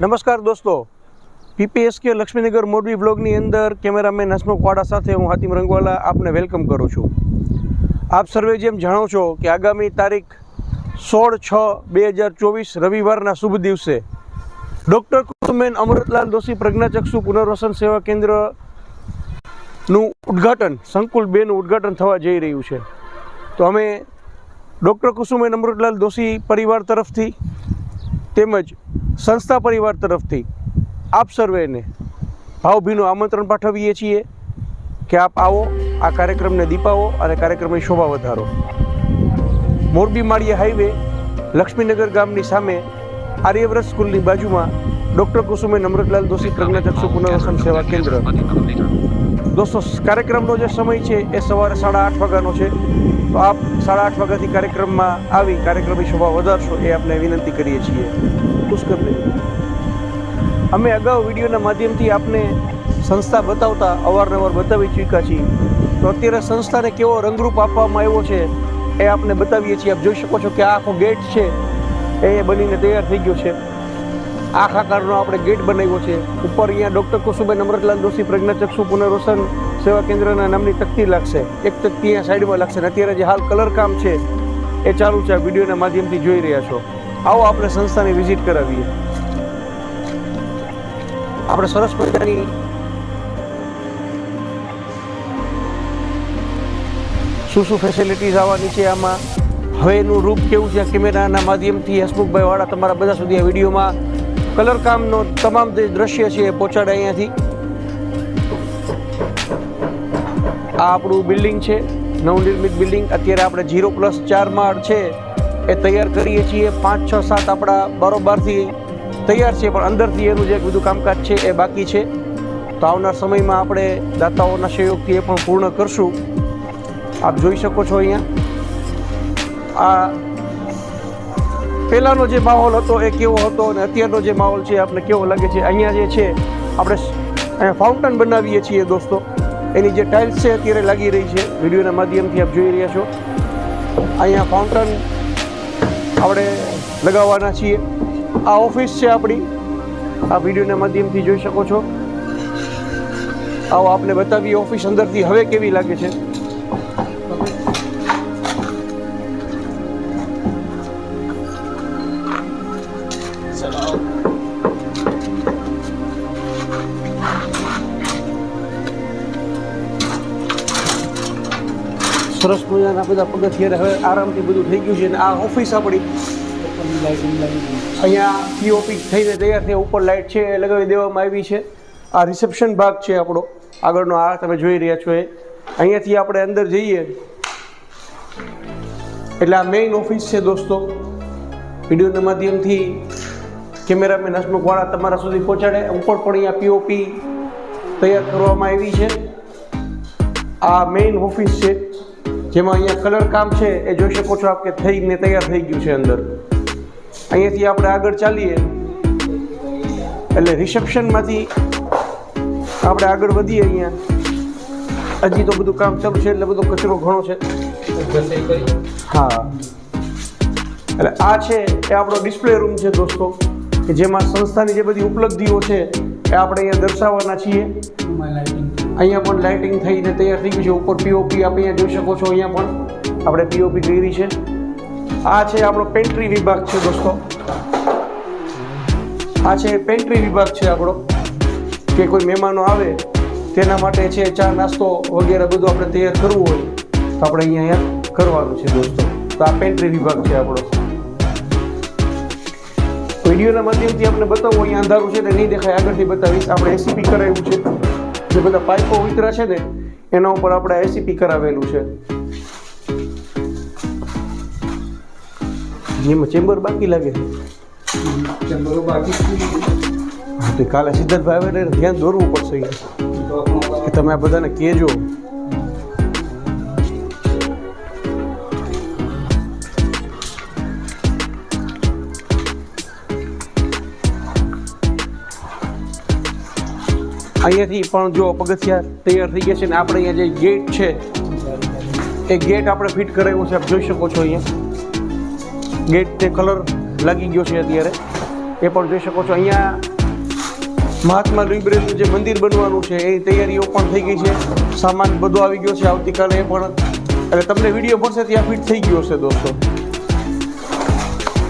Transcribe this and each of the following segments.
નમસ્કાર દોસ્તો. પીપીએસકે લક્ષ્મીનગર મોરબી બ્લોગની અંદર કેમેરામેન હસમુખ વાડા સાથે હું હાતિમ રંગવાલા આપને વેલકમ કરું છું. આપ સર્વે જેમ જાણો છો કે આગામી તારીખ સોળ છ બે હજાર ચોવીસ રવિવારના શુભ દિવસે ડૉક્ટર કુસુમેન અમૃતલાલ દોશી પ્રજ્ઞાચક્ષુ પુનર્વસન સેવા કેન્દ્રનું ઉદ્ઘાટન સંકુલ બેનું ઉદ્ઘાટન થવા જઈ રહ્યું છે. તો અમે ડૉક્ટર કુસુમેન અમૃતલાલ દોશી પરિવાર તરફથી તેમજ સંસ્થા પરિવાર તરફથી આપ સર્વેને ભાવભીનું આમંત્રણ પાઠવીએ છીએ કે આપ આવો, આ કાર્યક્રમને દીપાવો અને કાર્યક્રમની શોભા વધારો. મોરબી માળીયા હાઈવે, લક્ષ્મીનગર ગામની સામે આર્યવ્રત સ્કૂલની બાજુમાં ડૉક્ટર કુસુમે નમ્રતલાલ દોશી પ્રજ્ઞાચક્ષુ પુનર્વસન સેવા કેન્દ્ર. દોસ્તો, કાર્યક્રમનો જે સમય છે એ સવારે સાડા આઠ વાગ્યાનો છે. તો આપ સાડા આઠ વાગ્યાથી કાર્યક્રમમાં આવી કાર્યક્રમની શોભા વધારશો એ આપને વિનંતી કરીએ છીએ. ખુશ અમે અગાઉ વિડીયોના માધ્યમથી આપને સંસ્થા બતાવતા અવારનવાર બતાવી ચૂક્યા છીએ. તો અત્યારે સંસ્થાને કેવો રંગરૂપ આપવામાં આવ્યો છે એ આપને બતાવીએ છીએ. આપ જોઈ શકો છો કે આ આખો ગેટ છે એ બનીને તૈયાર થઈ ગયો છે. આખ આકારનો આપણે ગેટ બનાવ્યો છે. ઉપર અહીંયા ડૉક્ટર કુસુભાઈ નમ્રતલાલ દોશી, પ્રજ્ઞાચક્ષુ પુનર્વસન સેવા કેન્દ્રના નામની તકતી લાગશે. એક તકતી અહીંયા સાઈડમાં લાગશે અત્યારે જે હાલ કલર કામ છે, એ ચાલુ છે. આ વિડીયોના માધ્યમથી જોઈ રહ્યા છો. આવો આપણે સંસ્થાની વિઝિટ કરાવીએ. આપણે સરસ મજાની શું શું ફેસિલિટીઝ આવવાની છે આમાં? હવે એનું રૂપ કેવું છે કેમેરાના માધ્યમથી હસમુખભાઈ વાળા તમારા બધા સુધી આ વિડીયોમાં કલર કામનો તમામ જે દ્રશ્ય છે એ પહોંચાડે અહીંયાથી. આ આપણું બિલ્ડિંગ છે, નવનિર્મિત બિલ્ડિંગ. અત્યારે આપણે ઝીરો પ્લસ ચાર માળ છે, એ તૈયાર કરીએ છીએ. પાંચ, છ, સાત આપણા બરોબરથી તૈયાર છે, પણ અંદરથી એનું જે બધું કામકાજ છે એ બાકી છે. તો આવનાર સમયમાં આપણે દાતાઓના સહયોગથી એ પણ પૂર્ણ કરશું. આપ જોઈ શકો છો અહીંયા. આ પહેલાંનો જે માહોલ હતો એ કેવો હતો અને અત્યારનો જે માહોલ છે આપણે કેવો લાગે છે? અહીંયા જે છે, આપણે અહીંયા ફાઉન્ટન બનાવીએ છીએ દોસ્તો. એની જે ટાઇલ્સ છે અત્યારે લાગી રહી છે. વિડીયોના માધ્યમથી આપ જોઈ રહ્યા છો. અહીંયા ફાઉન્ટન આપણે લગાવવાના છીએ. આ ઓફિસ છે આપણી. આ વિડીયોના માધ્યમથી જોઈ શકો છો. આવો આપને બતાવીએ ઓફિસ અંદરથી હવે કેવી લાગે છે? સરસ મજાના બધા પગથિયારે હવે આરામથી બધું થઈ ગયું છે અને આ ઓફિસ આપણી અહીંયા પીઓપી થઈને તૈયાર થઈ ઉપર લાઇટ છે એ લગાવી દેવામાં આવી છે આ રિસેપ્શન ભાગ છે આપણો આગળનો આ તમે જોઈ રહ્યા છો એ અહીંયાથી આપણે અંદર જઈએ એટલે આ મેઇન ઓફિસ છે દોસ્તો વિડીયોના માધ્યમથી કેમેરામેન હસમુખવાળા તમારા સુધી પહોંચાડે ઉપર પણ અહીંયા પીઓપી તૈયાર કરવામાં આવી છે આ મેઇન ઓફિસ છે જેમાં અહીંયા કલર કામ છે, એ જોઈ શકો છો આપ કે થઈને તૈયાર થઈ ગયું છે અંદર. અહીંયાથી આપણે આગળ ચાલીએ. એટલે રિસેપ્શનમાંથી આપણે આગળ વધીએ અહીંયા. હજી તો બધું કામ ચાલુ છે, એટલે બધો કચરો ઘણો છે. હા. એટલે આ છે, એ આપણો ડિસ્પ્લે રૂમ છે દોસ્તો, કે જેમાં સંસ્થાની જે બધી ઉપલબ્ધિઓ છે, એ આપણે અહીંયા દર્શાવવાના છીએ. અહીંયા પણ લાઇટિંગ થઈને તૈયાર થઈ ગયું છે. ઉપર પીઓપી આપણે અહીંયા જોઈ શકો છો અહીંયા પણ. આપણે પીઓપી કરી છે. આ છે આપણો પેન્ટ્રી વિભાગ છે દોસ્તો. આ છે પેન્ટ્રી વિભાગ છે આપણો. કે કોઈ મહેમાનો આવે, તેના માટે છે ચા, નાસ્તો વગેરે બધું આપણે તૈયાર કરવું હોય, તો આપણે અહીંયા અહીંયા કરવાનું છે દોસ્તો. તો આ પેન્ટ્રી વિભાગ છે આપણો. વિડીયોના માધ્યમથી આપણે બતાવું, અહીંયા અંધારું છે તે નહીં દેખાય. આગળથી બતાવીશ. આપણે એસીપી કરાવ્યું છે. જે બધા પાઇપો ઉતરા છે ને એના ઉપર આપણે એસીપી કરાવેલું છે. જેમાં ચેમ્બર બાકી લાગે છે. હા કાલે સિદ્ધાર્થભાઈ આવે ધ્યાન દોરવું પડશે તમે આ બધાને કહેજો. અહીંયાથી પણ જો પગથિયા તૈયાર થઈ ગયા છે ને આપણે અહીંયા જે ગેટ છે, એ ગેટ આપણે ફિટ કરાવ્યો છે, આપ જોઈ શકો છો અહીંયા. ગેટ તે કલર લાગી ગયો છે અત્યારે. એ પણ જોઈ શકો છો અહીંયા મહાત્મા લુઈબ્રેનું જે મંદિર બનવાનું છે, એની તૈયારીઓ પણ થઈ ગઈ છે. સામાન બધો આવી ગયો છે આવતીકાલે એ પણ. એટલે તમને વીડિયો મળશે ત્યાં ફિટ થઈ ગયો છે દોસ્તો.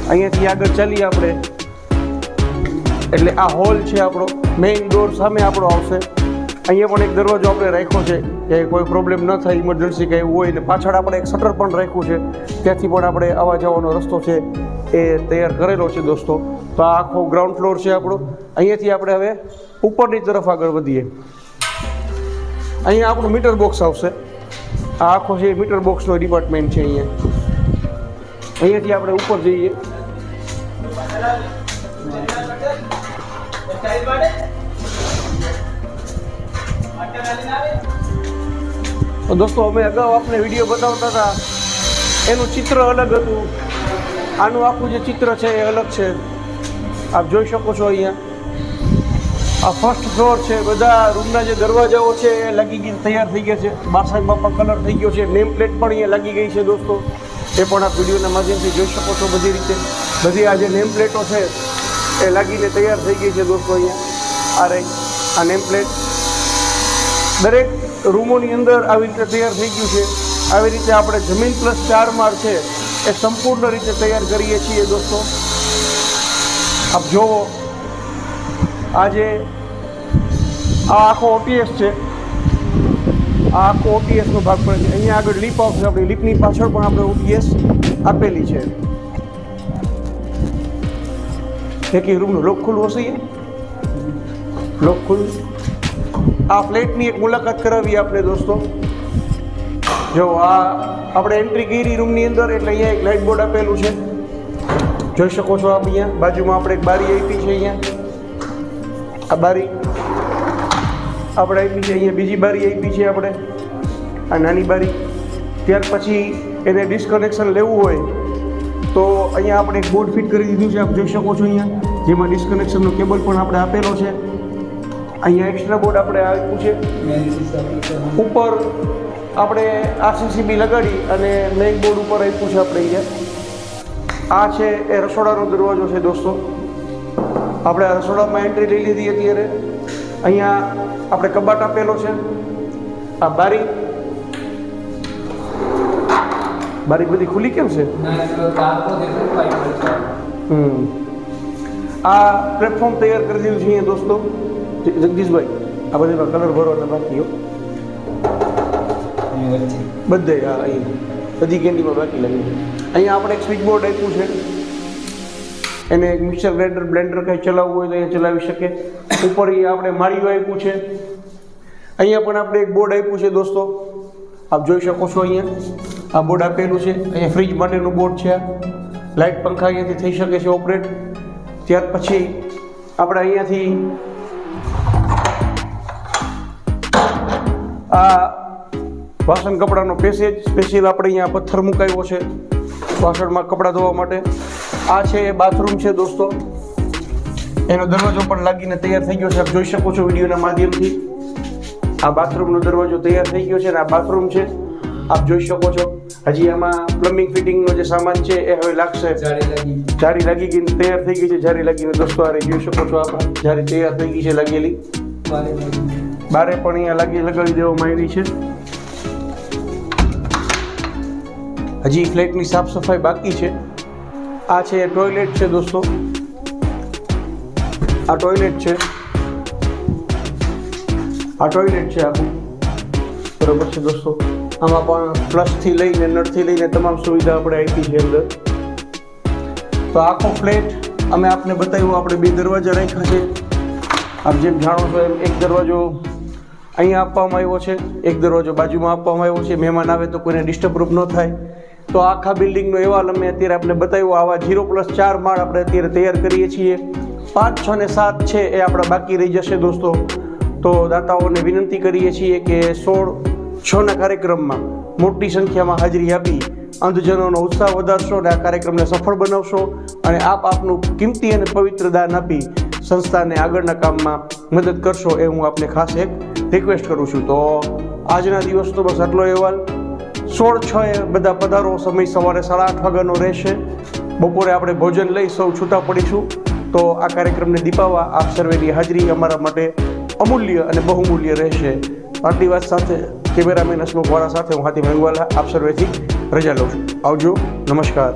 અહીંયાથી આગળ ચાલીએ આપણે. એટલે આ હોલ છે આપણો. મેઇન ડોર સામે આપણો આવશે. અહીંયા પણ એક દરવાજો આપણે રાખ્યો છે કે કોઈ પ્રોબ્લેમ ન થાય ઇમરજન્સી કંઈ હોય ને પાછળ આપણે એક શટર પણ રાખ્યું છે. ત્યાંથી પણ આપણે આવવા જવાનો રસ્તો છે એ તૈયાર કરેલો છે દોસ્તો. તો આ આખો ગ્રાઉન્ડ ફ્લોર છે આપણો. અહીંયાથી આપણે હવે ઉપરની તરફ આગળ વધીએ. અહીંયા આપણું મીટર બોક્સ આવશે. આ આખો છે મીટર બોક્સનો ડિપાર્ટમેન્ટ છે અહીંયા. અહીંયાથી આપણે ઉપર જઈએ. તો દોસ્તો, અમે અગાઉ આપને વીડિયો બતાવતા હતા. એનું ચિત્ર અલગ હતું. આનું આખું જે ચિત્ર છે એ અલગ છે. આપ જોઈ શકો છો અહીંયા. આ ફર્સ્ટ ફ્લોર છે. બધા રૂમના જે દરવાજાઓ છે એ લાગી ગઈ, તૈયાર થઈ ગયા છે. બારસાઈમાં પણ કલર થઈ ગયો છે. નેમ પ્લેટ પણ અહીંયા લાગી ગઈ છે દોસ્તો. એ પણ આપ વિડીયોના માધ્યમથી જોઈ શકો છો બધી રીતે. બધી આ જે નેમ પ્લેટો છે એ લાગીને તૈયાર થઈ ગઈ છે દોસ્તો અહીંયા. આ રહી. આ નેમ પ્લેટ દરેક રૂમોની અંદર આવી રીતે તૈયાર થઈ ગયું છે. આવી રીતે આપણે જમીન પ્લસ ચાર માળ છે એ સંપૂર્ણ રીતે તૈયાર કરીએ છીએ દોસ્તો. આપ જોવો. આજે આ આખો ઓટીએસ છે. આ આખો ઓટીએસનો ભાગ પડે છે. અહીંયા આગળ લીપ આવશે આપણી લીપની પાછળ પણ આપણે ઓટીએસ આપેલી છે. એક રૂમનું લોક ખુલ્લું હશે લોક ખુલ્લું? આ ફ્લેટની એક મુલાકાત કરાવી આપણે દોસ્તો. જો આ આપણે એન્ટ્રી કરી રૂમની અંદર, એટલે અહીંયા એક લાઇટ બોર્ડ આપેલું છે. જોઈ શકો છો આપ અહીંયા? બાજુમાં આપણે એક બારી આપી છે અહીંયા. આ બારી. આપણે આપી છે અહીંયા બીજી બારી આપી છે આપણે. આ નાની બારી. ત્યાર પછી એને ડિસ્કનેક્શન લેવું હોય તો અહીંયા આપણે બોર્ડ ફિટ કરી દીધું છે, આપ જોઈ શકો છો અહીંયા. જેમાં ડિસ્કનેક્શનનો કેબલ પણ આપણે આપેલો છે. અહીંયા એક્સ્ટ્રા બોર્ડ આપણે આપ્યું છે. ઉપર આપણે આરસીસીબી લગાડી અને મેઇન બોર્ડ ઉપર આપ્યું છે આપણે અહીંયા. આ છે એ રસોડાનો દરવાજો છે દોસ્તો. આપણે રસોડામાં એન્ટ્રી લઈ લીધી અત્યારે. અહીંયા આપણે કબાટ આપેલો છે. આ બારી. બારી બધી ખુલ્લી કેમ છે? હમ. આ પ્લેટફોર્મ તૈયાર કરી દીધું છે અહીંયા દોસ્તો. જગદીશભાઈ આ બધા કલર ભરવાના બાકી હો. બધે હા અહીંયા. બધી કેન્ડીમાં બાકી લાગી અહીંયા આપણે એક સ્વિચ બોર્ડ આપ્યું છે. એને એક મિક્સર ગ્રાઇન્ડર બ્લેન્ડર કંઈ ચલાવવું હોય તો અહીંયા ચલાવી શકે. ઉપર એ આપણે માળીયું આપ્યું છે. અહીંયા પણ આપણે એક બોર્ડ આપ્યું છે દોસ્તો. આપ જોઈ શકો છો અહીંયા. આ બોર્ડ આપેલું છે. અહીંયા ફ્રીજ માટેનું બોર્ડ છે લાઇટ પંખા અહીંયાથી થઈ શકે છે ઓપરેટ ત્યાર પછી આપણે અહીંયાથી આ વાસણ કપડાનો પેસેજ સ્પેશિયલ આપણે અહીંયા પથ્થર મુકાયો છે વાસણમાં કપડાં ધોવા માટે. આ છે એ બાથરૂમ છે દોસ્તો. એનો દરવાજો પણ લાગીને તૈયાર થઈ ગયો છે. આપ જોઈ શકો છો વિડીયોના માધ્યમથી. આ બાથરૂમનો દરવાજો તૈયાર થઈ ગયો છે અને આ બાથરૂમ છે. આપ જોઈ શકો છો. હજી આમાં પ્લમ્બિંગ ફિટિંગનો જે સામાન છે એ હવે લાગશે. જારી લાગી ગઈ. તૈયાર થઈ ગઈ છે. જારી લાગીને દોસ્તો આરે જોઈ શકો છો આપ. જારી તૈયાર થઈ ગઈ છે લાગેલી. બારે પણ અહીંયા લાગી લગાવી દેવામાં આવી છે. હજી ફ્લેટની સાફ સફાઈ બાકી છે. આ છે ટોયલેટ છે દોસ્તો. આ ટોયલેટ છે. આ ટોયલેટ છે આખું. બરોબર છે દોસ્તો. આમાં પણ ફ્લશથી લઈને, નળથી લઈને તમામ સુવિધા આપણે આપી છે અંદર. તો આખો ફ્લેટ અમે આપને બતાવ્યું, આપણે બે દરવાજા રાખ્યા છે. આપ જેમ જાણો છો એમ એક દરવાજો અહીંયા આપવામાં આવ્યો છે, એક દરવાજો બાજુમાં આપવામાં આવ્યો છે. મહેમાન આવે તો કોઈને ડિસ્ટર્બરૂપ ન થાય. તો આખા બિલ્ડિંગનો અહેવાલ અમે અત્યારે આપણે બતાવ્યો, આવા ઝીરો પ્લસ ચાર માળ આપણે અત્યારે તૈયાર કરીએ છીએ. પાંચ, છ ને સાત છે એ આપણા બાકી રહી જશે દોસ્તો. તો દાતાઓને વિનંતી કરીએ છીએ કે સોળ છના કાર્યક્રમમાં મોટી સંખ્યામાં હાજરી આપી અંધજનોનો ઉત્સાહ વધારશો અને આ કાર્યક્રમને સફળ બનાવશો અને આપ આપનું કિંમતી અને પવિત્ર દાન આપી સંસ્થાને આગળના કામમાં મદદ કરશો એ હું આપને ખાસ એક રિક્વેસ્ટ કરું છું. તો આજના દિવસ તો બસ આટલો અહેવાલ. સોળ છ એ બધા પધારો, સમય સવારે સાડા આઠ વાગ્યાનો રહેશે. બપોરે આપણે ભોજન લઈ સૌ છૂટા પડીશું. તો આ કાર્યક્રમને દીપાવવા આપ સર્વેની હાજરી અમારા માટે અમૂલ્ય અને બહુમૂલ્ય રહેશે. આટલી વાત સાથે કેમેરામેન હસમુખ વાળા સાથે હું હાથી રંગવાલા આપ સર્વેથી રજા લઉં છું આવજો નમસ્કાર